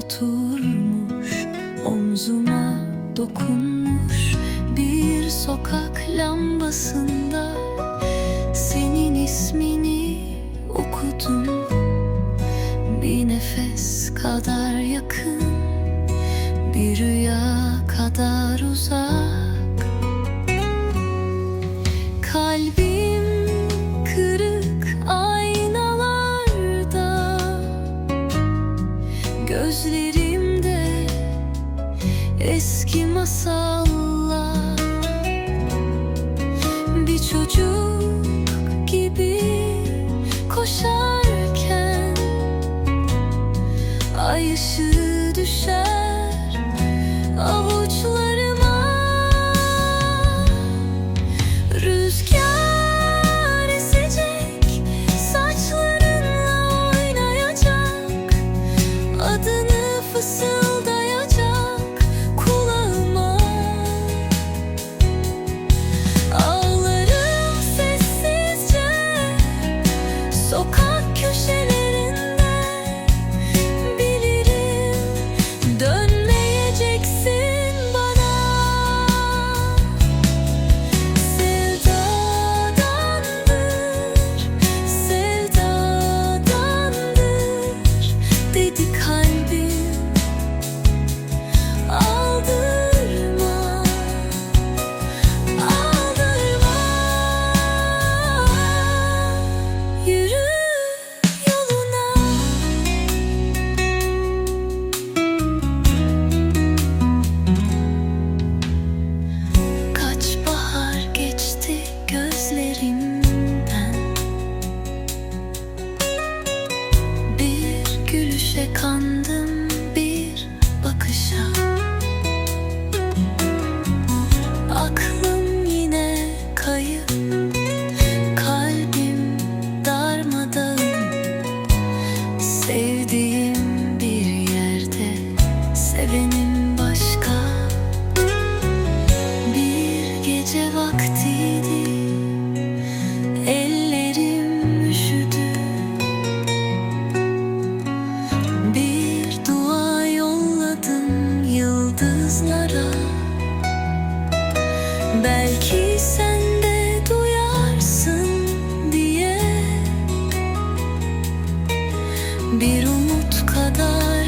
oturmuş Omzuma dokunmuş bir sokak lambasında Senin ismini okudum. Bir nefes kadar yakın bir rüya kadar uzak. eski masallar. Bir çocuk gibi koşarken Ay ışığı düşer. 想。Belki sen de duyarsın diye. Bir umut kadar